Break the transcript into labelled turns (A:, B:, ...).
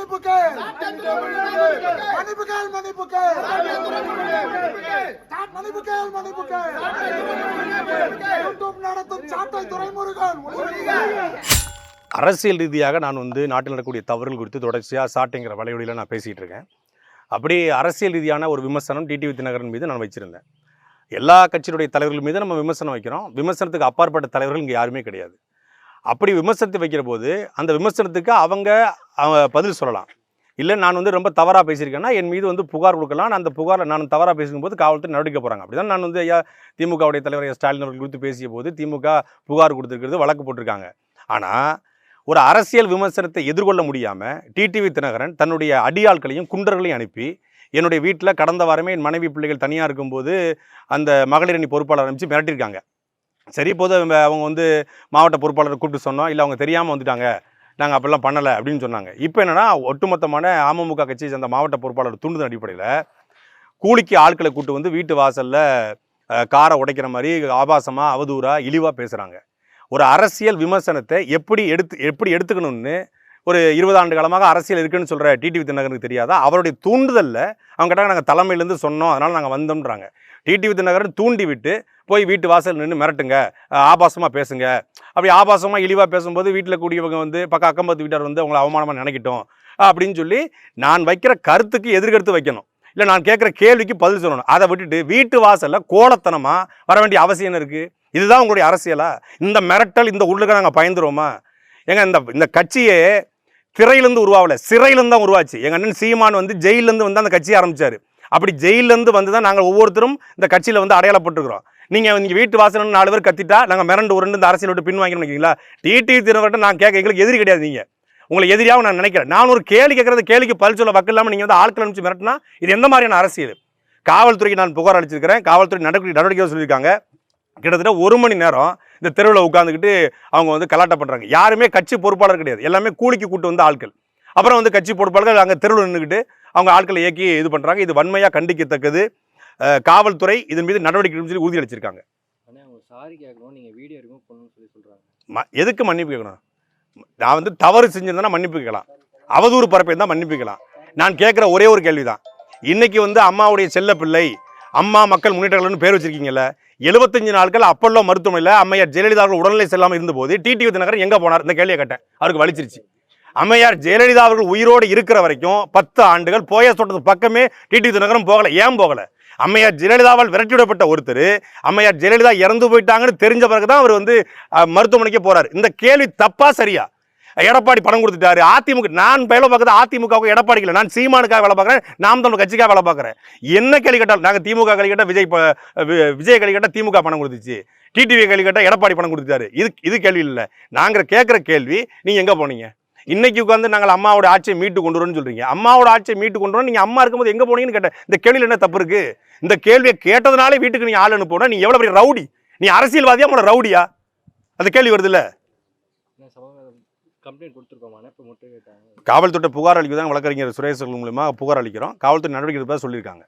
A: மன்னிப்பு கேள் மன்னிப்பு கேள் மன்னிப்பு கேள் மன்னிப்பு கேள் மன்னிப்பு கேள் யூடியூப் நடத்தும் சாட்டை துறைமுருகன்.
B: அரசியல் ரீதியாக நான் வந்து நாட்டில் நடக்கக்கூடிய தவறுகள் குறித்து தொடர்ச்சியாக சாட்டைங்கிற வலைவழியில் நான் பேசிகிட்டு இருக்கேன். அப்படி அரசியல் ரீதியான ஒரு விமர்சனம் டிடிவி தினகரன் மீது நான் வச்சிருந்தேன். எல்லா கட்சியினுடைய தலைவர்கள் மீது நம்ம விமர்சனம் வைக்கிறோம். விமர்சனத்துக்கு அப்பாற்பட்ட தலைவர்கள் இங்கே யாருமே கிடையாது. அப்படி விமர்சனத்தை வைக்கிற போது அந்த விமர்சனத்துக்கு அவங்க அவங்க பதில் சொல்லலாம். இல்லை நான் வந்து ரொம்ப தவறாக பேசியிருக்கேன்னா என் மீது வந்து புகார் கொடுக்கலாம். அந்த புகாரில் நான் தவறாக பேசும்போது காவல்துறை நடவடிக்கை போகிறாங்க அப்படி தான் நான் வந்து ஐயா திமுகவுடைய தலைவர் ஐயா ஸ்டாலின் அவர்கள் குறித்து பேசிய போது திமுக புகார் கொடுத்துருக்கிறது வழக்கு போட்டிருக்காங்க. ஆனால் ஒரு அரசியல் விமர்சனத்தை எதிர்கொள்ள முடியாமல் டிடிவி தினகரன் தன்னுடைய அடியாட்களையும் குண்டர்களையும் அனுப்பி என்னுடைய வீட்டில் கடந்த வாரமே என் மனைவி பிள்ளைகள் தனியாக இருக்கும்போது அந்த மகளிரணி பொறுப்பாளர் அனுப்பிச்சு மிரட்டியிருக்காங்க. சரி போது அவங்க வந்து மாவட்ட பொறுப்பாளரை கூப்பிட்டு சொன்னோம். இல்லை அவங்க தெரியாமல் வந்துட்டாங்க. நாங்கள் அப்படிலாம் பண்ணலை அப்படின்னு சொன்னாங்க. இப்போ என்னென்னா ஒட்டுமொத்தமான அமமுக கட்சி சேர்ந்த மாவட்ட பொறுப்பாளர் தூண்டுதல் அடிப்படையில் கூலிக்கு ஆட்களை கூட்டு வந்து வீட்டு வாசலில் காரை உடைக்கிற மாதிரி ஆபாசமாக அவதூறாக இழிவாக பேசுகிறாங்க ஒரு அரசியல் விமர்சனத்தை எப்படி எடுத்து எப்படி எடுத்துக்கணும்னு ஒரு இருபது ஆண்டு காலமாக அரசியல் இருக்குன்னு சொல்கிற டிடிவி தினகரனுக்கு தெரியாதா? அவருடைய தூண்டுதலில். அவங்க கேட்டாங்க நாங்கள் தலைமையிலேருந்து சொன்னோம் அதனால் நாங்கள் வந்தோம்ன்றாங்க. டிடிவி தினகரன் தூண்டி விட்டு போய் வீட்டு வாசல் நின்று மிரட்டுங்க. ஆபாசமாக பேசுங்க. அப்படி ஆபாசமாக இழிவாக பேசும்போது வீட்டில் கூடியவங்க வந்து பக்கம் அக்கம்பத்து வீட்டார் வந்து அவங்கள அவமானமாக நினைக்கட்டும் அப்படின்னு சொல்லி நான் வைக்கிற கருத்துக்கு எதிர்கருத்து வைக்கணும். இல்லை நான் கேட்குற கேள்விக்கு பதில் சொல்லணும். அதை விட்டுட்டு வீட்டு வாசலில் கோலத்தனமாக வர வேண்டிய அவசியம் இருக்குது இதுதான் உங்களுடைய அரசியலா? இந்த மிரட்டல் இந்த உள்ளுக்க நாங்கள் பயந்துருவோமா? ஏங்க இந்த இந்த கட்சியே திரையிலேருந்து உருவாகல. சிறையிலேருந்து தான் உருவாச்சு. எங்கள் அண்ணன் சீமான் வந்து ஜெயிலேருந்து வந்து அந்த கட்சியை ஆரம்பிச்சாரு. அப்படி ஜெயிலேருந்து வந்து தான் நாங்கள் ஒவ்வொருத்தரும் இந்த கட்சியில் வந்து அடையாளப்பட்டிருக்கிறோம். நீங்கள் நீங்கள் வீட்டு வாசல் நாலு பேர் கத்திட்டா நாங்கள் மிரண்டு உருண்டு இந்த அரசியல் விட்டு பின் வாங்கிக்கணும் நினைக்கிறீங்களா டிடி திருவர்கிட்ட நான் கேட்க எங்களுக்கு எதிரி கிடையாது நீங்கள் உங்களை எதிரியாக நான் நினைக்கிறேன் நான் ஒரு கேள்வி கேட்குறது கேள்விக்கு பல் சொல்ல வக்கு இல்லாமல் நீங்கள் வந்து ஆட்கள் அனுப்பிச்சு மிரட்டினா இது எந்த மாதிரியான அரசியல்? காவல்துறைக்கு நான் புகார் அளிச்சிருக்கிறேன். காவல்துறை நடவடிக்கை நடவடிக்கை சொல்லியிருக்காங்க. கிட்டத்தட்ட ஒரு மணி நேரம் இந்த தெருவில் உட்காந்துக்கிட்டு அவங்க வந்து கலாட்டம் பண்ணுறாங்க யாருமே கட்சி பொறுப்பாளர் கிடையாது. எல்லாமே கூலிக்கு கூட்டு வந்த ஆட்கள். அப்புறம் வந்து கட்சி பொறுப்பாளர்கள் அங்கே தெருவில் நின்றுக்கிட்டு அவங்க ஆட்களை இயக்கி இது பண்ணுறாங்க இது வன்மையாக கண்டிக்கத்தக்கது. காவல்துறை இதன் மீது நடவடிக்கை சொல்லி உறுதி அளிச்சிருக்காங்க.
C: அண்ணா அவங்க சாரி கேட்கணும். நீங்கள் வீடியோ ரிமூவ் பண்ணணும்னு சொல்லி சொல்கிறாங்க
B: ம எதுக்கு மன்னிப்பு கேட்கணும்? நான் வந்து தவறு செஞ்சிருந்தேன்னா மன்னிப்பு கேட்கலாம். அவதூறு பரப்பை தான் மன்னிப்பு கேட்கலாம். நான் கேட்குற ஒரே ஒரு கேள்வி தான் இன்னைக்கு வந்து அம்மாவுடைய செல்ல பிள்ளை அம்மா மக்கள் முன்னேற்றங்கள்னு பேர் வச்சிருக்கீங்கல்ல எழுபத்தஞ்சு நாட்கள் அப்பல்லோ மருத்துவமனையில் அம்மையார் ஜெயலலிதா அவர்கள் உடல்நிலை செல்லாமல் இருந்தபோது டிடிவி தினகரன் எங்கே போனார்? இந்த கேள்வியை கேட்டேன். அவருக்கு வலிச்சிருச்சு. அம்மையார் ஜெயலலிதா அவர்கள் உயிரோடு இருக்கிற வரைக்கும் பத்து ஆண்டுகள் போய தோட்டத்து பக்கமே டிடிவி தினகரன் போகலை. ஏன் போகலை? அம்மையார் ஜெயலலிதாவால் விரட்டிவிடப்பட்ட ஒருத்தர் அம்மையார் ஜெயலலிதா இறந்து போயிட்டாங்கன்னு தெரிஞ்ச பிறகு தான் அவர் வந்து மருத்துவமனைக்கு போகிறார் இந்த கேள்வி தப்பா சரியா? எடப்பாடி பணம் கொடுத்துட்டாரு. அதிமுக நான் வேலை பார்க்குறது அதிமுகவுக்கு எடப்பாடி இல்லை. நான் சீமானுக்காக வேலை பார்க்குறேன் நாம் தமிழ் கட்சிக்காக வேலை பார்க்குறேன். என்ன கேள்வி கேட்டால் நாங்கள் திமுக கேள்வி கேட்டால் விஜய் விஜய் கேள்வி கேட்டால் திமுக பணம் கொடுத்துச்சு. டிடிவி கேள்வி கேட்டால் எடப்பாடி பணம் கொடுத்துட்டாரு. இது இது கேள்வி இல்லை. நாங்கள் கேட்குற கேள்வி நீங்கள் எங்கே போனீங்க? இன்னைக்கு உட்காந்து நாங்கள் அம்மாவோட ஆட்சியை மீட்டு கொண்டு வரோம்னு சொல்றீங்க. அம்மாவோட ஆட்சியை மீட்டு கொண்டு வரோம் நீங்கள் அம்மா இருக்கும்போது எங்கே போனீங்கன்னு கேட்டேன். இந்த கேள்வியில் என்ன தப்பு இருக்கு? இந்த கேள்வியை கேட்டதுனாலே வீட்டுக்கு நீங்கள் ஆள் அனுப்பணும் நீ எவ்வளோ பெரிய ரவுடி? நீ அரசியல்வாதியா உங்களோட ரவுடியா? அந்த கேள்வி வருது
C: கம்ப்ளைண்ட் கொடுத்துருக்கோமான? இப்போ முட்டை கேட்டாங்க.
B: காவல்துறை புகார் அளிக்குதான் வழக்கறிஞர் சுரேஷ் மூலமாக புகார் அளிக்கிறோம். காவல்துறை நடவடிக்கை எடுப்பதாக சொல்லியிருக்காங்க.